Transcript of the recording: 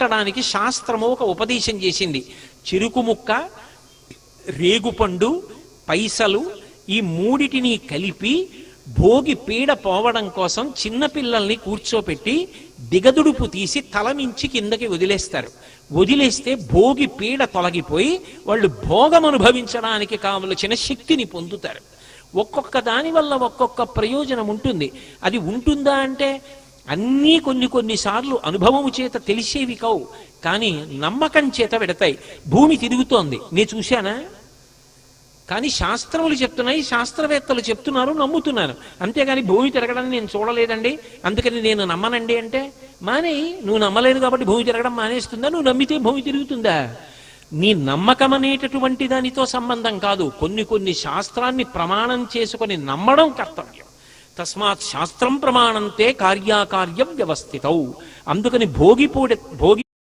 పోగొట్టడానికి శాస్త్రము ఒక ఉపదేశం చేసింది. చెరుకు ముక్క రేగుపండు పైసలు ఈ మూడిటిని కలిపి భోగి పీడ పోవడం కోసం చిన్నపిల్లల్ని కూర్చోపెట్టి దిగదుడుపు తీసి తలమించి కిందకి వదిలేస్తారు. వదిలేస్తే భోగి పీడ తొలగిపోయి వాళ్ళు భోగం అనుభవించడానికి కావలసిన శక్తిని పొందుతారు. ఒక్కొక్క దాని వల్ల ఒక్కొక్క ప్రయోజనం ఉంటుంది. అది ఉంటుందా అంటే అన్నీ కొన్ని కొన్నిసార్లు అనుభవము చేత తెలిసేవి కావు కానీ నమ్మకం చేత పెడతాయి భూమి తిరుగుతోంది. నేను చూశానా? కానీ శాస్త్రములు చెప్తున్నాయి శాస్త్రవేత్తలు చెప్తున్నారు నమ్ముతున్నాను అంతేగాని భూమి తిరగడాన్ని నేను చూడలేదండి. అందుకని నేను నమ్మనండి అంటే మానే నువ్వు నమ్మలేదు కాబట్టి భూమి తిరగడం మానేస్తుందా? నువ్వు నమ్మితే భూమి తిరుగుతుందా? నీ నమ్మకం అనేటటువంటి దానితో సంబంధం కాదు. కొన్ని కొన్ని శాస్త్రాన్ని ప్రమాణం చేసుకొని నమ్మడం కర్తవ్యం. తస్మాత్ శాస్త్రం ప్రమాణంతే కార్యాకార్య వ్యవస్థితౌ. అందుకని భోగిపూడ భోగి